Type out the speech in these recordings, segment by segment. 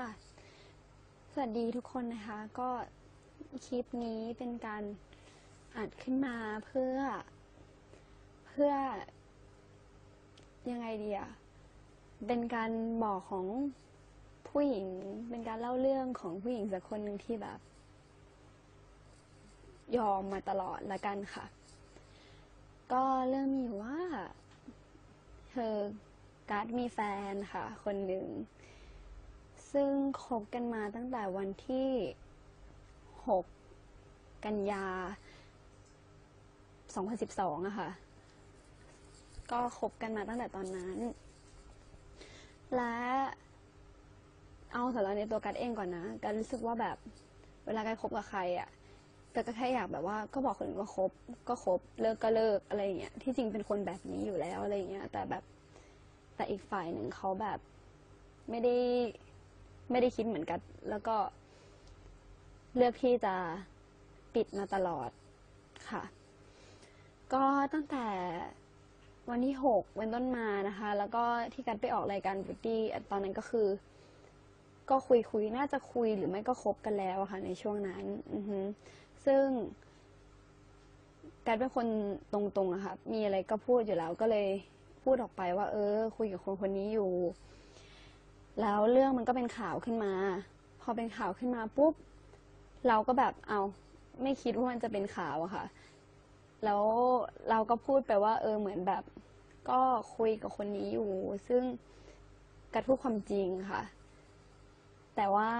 ค่ะ สวัสดีทุกคนนะคะ ก็คลิปนี้เป็นการอัดขึ้นมาเพื่อ เพื่อ ยังไงดีอะเป็นการบอกของผู้หญิง เป็นการเล่าเรื่องของผู้หญิงสักคนหนึ่งที่แบบ ยอมมาตลอดละกันค่ะ ก็เริ่มมีอยู่ว่า เธอการ์ดมีแฟนค่ะ คนหนึ่ง ซึ่งคบกันมาตั้งแต่วันที่ 6 กันยา 2012อะค่ะ ก็คบกันมาตั้งแต่ตอนนั้น และเอาสำหรับในตัวกัดเองก่อนนะกัดรู้สึกว่าแบบเวลากัดคบกับใครอะกัดก็แค่อยากแบบว่าก็บอกคนอื่นว่าคบก็คบเลิกก็เลิกอะไรอย่างเงี้ยที่จริงเป็นคนแบบนี้อยู่แล้วอะไรอย่างเงี้ยแต่แบบแต่อีกฝ่ายหนึ่งเขาแบบไม่ได้ ไม่ได้คิดเหมือนกัน แล้วก็เลือกที่จะปิดมาตลอดค่ะ ก็ตั้งแต่วันที่หกเป็นต้นมานะคะ แล้วก็ที่กันไปออกรายการบูตี้ตอนนั้นก็คือ ก็คุยคุยน่าจะคุยหรือไม่ก็คบกันแล้วอะค่ะ ในช่วงนั้นอือฮึซึ่งการเป็นคนตรงๆอะค่ะมีอะไรก็พูดอยู่แล้วก็เลยพูดออกไปว่า เออ คุยกับคนคนนี้อยู่ แล้วเรื่องมันก็เป็นข่าวขึ้นมา พอเป็นข่าวขึ้นมาปุ๊บ เราก็แบบเอาไม่คิดว่ามันจะเป็นข่าวอะค่ะ แล้วเราก็พูดไปว่า เออเหมือนแบบ ก็คุยกับคนนี้อยู่ ซึ่งกัดพูดความจริงค่ะ แต่ว่า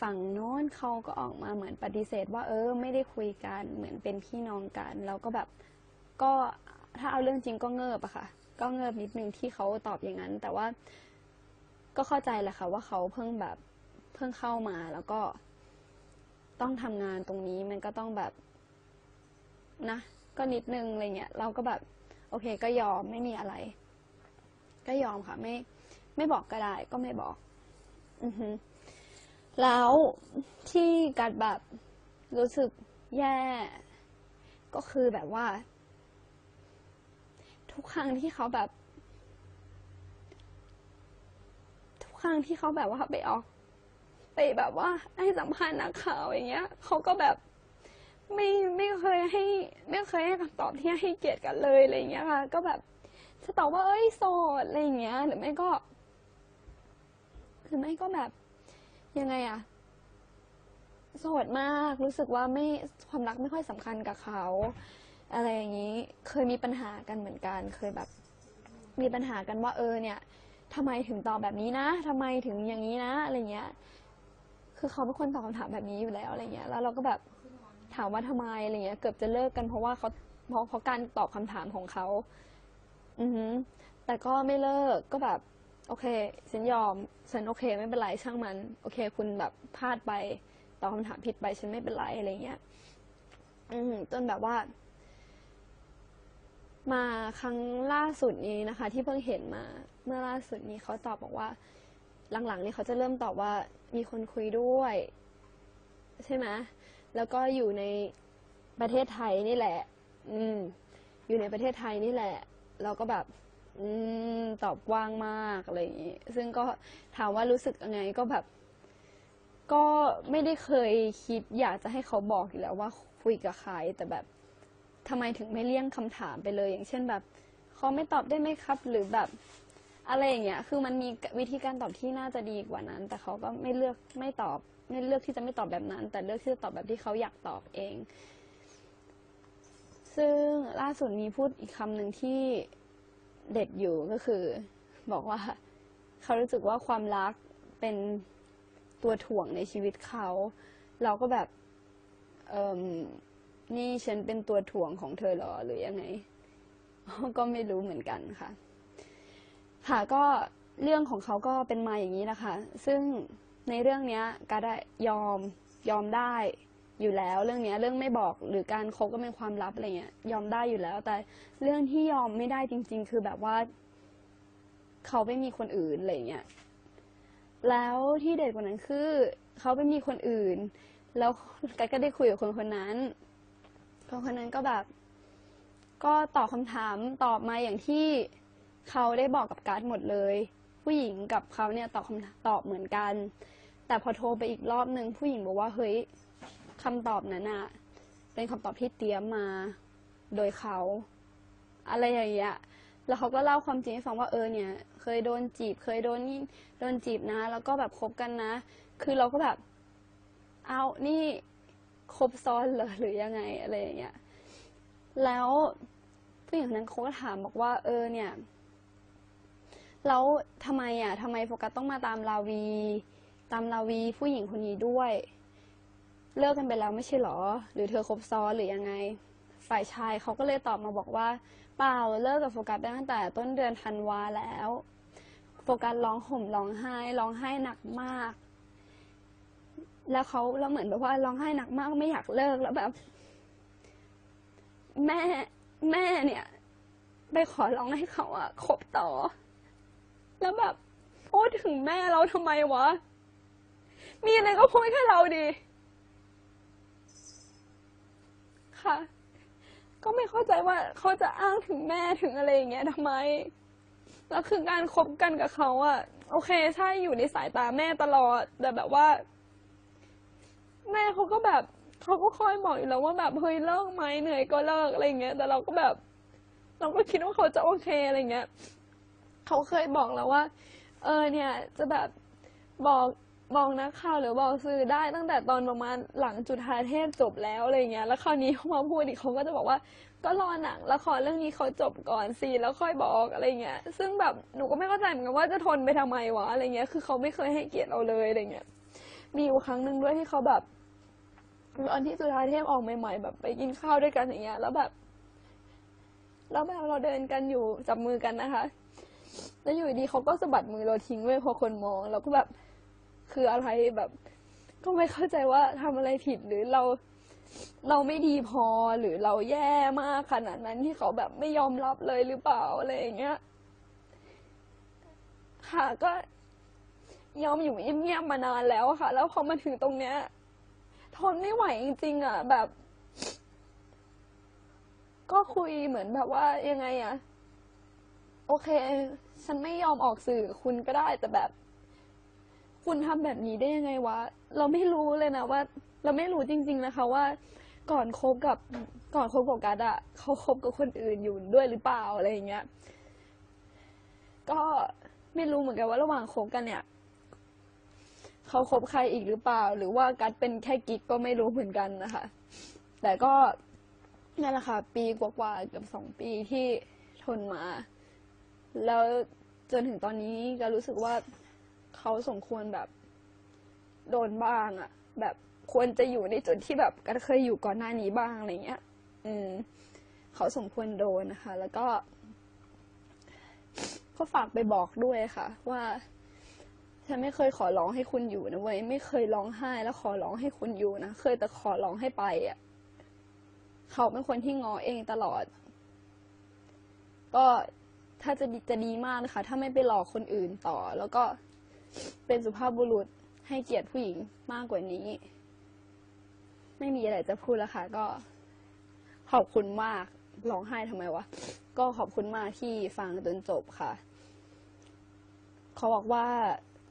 ฝั่งโน้นเขาก็ออกมาเหมือนปฏิเสธ ว่า เออ ไม่ได้คุยกันเหมือนเป็นพี่น้องกันแล้วก็แบบก็ถ้าเอาเรื่องจริงก็เงิบอะค่ะ ก็เงิบนิดนึงที่เขาตอบอย่างนั้น แต่ว่า ก็เข้าใจแหละค่ะว่าเขาเพิ่งแบบเพิ่งเข้ามาแล้วก็ต้องทำงานตรงนี้มันก็ต้องแบบนะ ก็นิดนึงอะไรเงี้ยเราก็แบบ โอเค ก็ยอมไม่มีอะไร ก็ยอมค่ะ ไม่ ไม่บอกก็ได้ ก็ไม่บอก อือฮึแล้วที่กัดแบบรู้สึกแย่ ก็คือแบบว่า ทุกครั้งที่เขาแบบ ครั้งที่เขาแบบว่าไปออก ไปแบบว่าให้สัมภาษณ์นักข่าวอย่างเงี้ยเขาก็แบบไม่ไม่เคยให้ไม่เคยให้คำตอบที่ให้เกียรติกันเลยอะไรเงี้ยค่ะ ก็แบบจะตอบว่าเอ้ยโสดอะไรเงี้ย หรือไม่ก็หรือไม่ก็แบบยังไงอะโสดมากรู้สึกว่าไม่ความรักไม่ค่อยสำคัญกับเขา อะไรอย่างนี้ เคยมีปัญหากันเหมือนกัน เคยแบบ มีปัญหากันว่าเออเนี่ย ทำไมถึงตอบแบบนี้นะทำไมถึงอย่างนี้นะอะไรเงี้ย คือเขาเป็นคนตอบคำถามแบบนี้อยู่แล้วอะไรเงี้ย แล้วเราก็แบบถามว่าทำไมอะไรเงี้ย เกือบจะเลิกกันเพราะว่าเขาเพราะเพราะการตอบคำถามของเขา อือฮึแต่ก็ไม่เลิกก็แบบ โอเคฉันยอมฉันโอเค ไม่เป็นไรช่างมัน โอเค คุณแบบพลาดไปตอบคำถามผิดไปฉันไม่เป็นไรอะไรเงี้ย อืมจนแบบว่า มาครั้งล่าสุดนี้นะคะ ที่เพิ่งเห็นมา เมื่อล่าสุดนี้เขาตอบบอกว่า หลังๆ นี่เขาจะเริ่มตอบว่ามีคนคุยด้วย ใช่ไหมแล้วก็อยู่ในประเทศไทยนี่แหละ อืม อยู่ในประเทศไทยนี่แหละ เราก็แบบ อืม ตอบว้างมากอะไรอย่างนี้ ซึ่งก็ถามว่ารู้สึกยังไงก็แบบ ก็ไม่ได้เคยคิด อยากจะให้เขาบอกอยู่แล้วว่าคุยกับใครแต่แบบ ทำไมถึงไม่เลี่ยงคำถามไปเลย อย่างเช่นแบบเขาไม่ตอบได้ไหมครับ หรือแบบอะไรอย่างเงี้ย คือมันมีวิธีการตอบที่น่าจะดีกว่านั้น แต่เขาก็ไม่เลือกไม่ตอบ ไม่เลือกที่จะไม่ตอบแบบนั้น แต่เลือกที่จะตอบแบบที่เขาอยากตอบเอง ซึ่งล่าสุดมีพูดอีกคำหนึ่งที่เด็ดอยู่ก็คือ บอกว่า เขารู้สึกว่าความรักเป็นตัวถ่วงในชีวิตเขา เราก็แบบ เอ่ นี่ฉันเป็นตัวถ่วงของเธอหรอหรือยังไง ก็ไม่รู้เหมือนกันค่ะ ค่ะก็เรื่องของเขาก็เป็นมาอย่างนี้นะคะ ซึ่งในเรื่องนี้ก็ได้ยอมยอมได้อยู่แล้ว เรื่องนี้เรื่องไม่บอกหรือการคบก็เป็นความลับอะไรเงี้ยยอมได้อยู่แล้ว แต่เรื่องที่ยอมไม่ได้จริง ๆ คือแบบว่า เขาไม่มีคนอื่นอะไรเงี้ยแล้วที่เด็ดกว่านั้นคือ เขาไปมีคนอื่น แล้วกัดก็ได้คุยกับคนคนนั้น คนคนนั้นก็แบบ ก็ตอบคำถามตอบมาอย่างที่เขาได้บอกกับการ์ดหมดเลย ผู้หญิงกับเขาเนี่ยตอบคำตอบเหมือนกัน แต่พอโทรไปอีกรอบหนึ่งผู้หญิงบอกว่าเฮ้ยคำตอบนั้นอะเป็นคำตอบที่เตรียมมาโดยเขา อะไรอย่างเงี้ยแล้วเขาก็เล่าความจริงให้ฟังว่าเออเนี่ย เคยโดนจีบ เคยโดนโดนจีบนะ แล้วก็แบบคบกันนะ คือเราก็แบบ เอานี่ ครบซ้อนเหรอหรือยังไงอะไรอย่างเงี้ย แล้วผู้หญิงคนนั้นเขาก็ถามบอกว่า เออเนี่ย แล้วทำไมอะทำไมโฟกัสต้องมาตามลาวี ตามลาวีผู้หญิงคนนี้ด้วย เลิกกันไปแล้วไม่ใช่หรอ หรือเธอคบซ้อนหรือยังไง ฝ่ายชายเขาก็เลยตอบมาบอกว่า เปล่าเลิกกับโฟกัสไปตั้งแต่ต้นเดือนธันวาแล้ว โฟกัสร้องห่มร้องไห้ร้องไห้หนักมาก แล้วเขาแล้วเหมือนแบบว่าร้องไห้หนักมากไม่อยากเลิกแล้วแบบ แม่แม่เนี่ย ไปขอร้องให้เขาอะคบต่อ แล้วแบบพูดถึงแม่เราทำไมวะ มีอะไรก็พูดแค่เราดี ค่ะ ก็ไม่เข้าใจว่าเขาจะอ้างถึงแม่ถึงอะไรอย่างเงี้ยทำไมแล้วคือการคบกันกับเขาอะโอเคใช่อยู่ในสายตาแม่ตลอด แต่แบบว่า แม่เขาก็แบบเขาก็คอยบอกอยู่แล้วว่าแบบเฮ้ยเลิกไหมเหนื่อยก็เลิกอะไรเงี้ย แต่เราก็แบบ เราก็คิดว่าเขาจะโอเคอะไรเงี้ยเขาเคยบอกแล้วว่า เออเนี่ย จะแบบบอกบอกนักข่าวหรือบอกสื่อได้ตั้งแต่ตอนประมาณหลังจุฑาเทพจบแล้วอะไรเงี้ย แล้วคราวนี้เขามาพูดอีกเขาก็จะบอกว่า ก็รอหนังละครเรื่องนี้เขาจบก่อนสิแล้วค่อยบอกอะไรเงี้ย ซึ่งแบบหนูก็ไม่เข้าใจเหมือนกันว่าจะทนไปทำไมวะอะไรเงี้ย คือเขาไม่เคยให้เกียรติเราเลยอะไรเงี้ย มีอยู่ครั้งหนึ่งด้วยที่เขาแบบ ตอนที่จุฬาเทพออกใหม่ๆแบบไปกินข้าวด้วยกันอย่างเงี้ย แล้วแบบแล้วแบบเราเดินกันอยู่จับมือกันนะคะ แล้วอยู่ดีเขาก็สะบัดมือเราทิ้งไว้พอคนมองเราก็แบบคืออะไรแบบ ก็ไม่เข้าใจว่าทำอะไรผิดหรือเรา เราไม่ดีพอหรือเราแย่มากขนาดนั้นที่เขาแบบไม่ยอมรับเลยหรือเปล่าอะไรอย่างเงี้ยค่ะก็ยอมอยู่เงียบๆมานานแล้วค่ะ แล้วพอมาถึงตรงเนี้ย ทนไม่ไหวจริงๆอะ แบบ ก็คุยเหมือนแบบว่ายังไงอะโอเค ฉันไม่ยอมออกสื่อคุณก็ได้แต่แบบ คุณทำแบบนี้ได้ยังไงวะ เราไม่รู้เลยนะว่า เราไม่รู้จริง ๆนะคะว่า ก่อนคบกับ ก่อนคบกับกัดอะเขาคบกับคนอื่นอยู่ด้วยหรือเปล่าอะไรอย่างเงี้ย ก็ไม่รู้เหมือนกันว่าระหว่างคบกันเนี่ย เขาคบใครอีกหรือเปล่า หรือว่ากัดเป็นแค่กิ๊กก็ไม่รู้เหมือนกันนะคะ แต่ก็นั่นแหละค่ะ ปีกว่าๆเกือบสองปีที่ทนมา แล้วจนถึงตอนนี้ก็รู้สึกว่าเขาสมควรแบบโดนบ้างอะแบบควรจะอยู่ในจุดที่แบบกันเคยอยู่ก่อนหน้านี้บ้างอะไรเงี้ย อืม เขาสมควรโดนนะคะ แล้วก็ ก็ฝากไปบอกด้วยค่ะ ว่า ฉันไม่เคยขอร้องให้คุณอยู่นะเว้ยไม่เคยร้องไห้แล้วขอร้องให้คุณอยู่นะเคยแต่ขอร้องให้ไปอะเขาเป็นคนที่งอเองตลอด ก็ถ้าจะดีจะดีมากนะคะ ถ้าไม่ไปหลอกคนอื่นต่อ แล้วก็เป็นสุภาพบุรุษให้เกียรติผู้หญิงมากกว่านี้ ไม่มีอะไรจะพูดแล้วค่ะ ก็ขอบคุณมากร้องไห้ทำไมวะ ก็ขอบคุณมากที่ฟังจนจบค่ะ เขาบอกว่า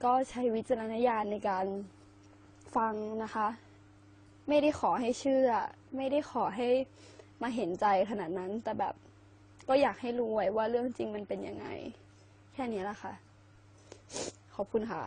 ก็ใช้วิจารณญาณในการฟังนะคะ ไม่ได้ขอให้เชื่อ ไม่ได้ขอให้มาเห็นใจขนาดนั้น แต่แบบก็อยากให้รู้ไว้ว่าเรื่องจริงมันเป็นยังไง แค่นี้ละค่ะ ขอบคุณค่ะ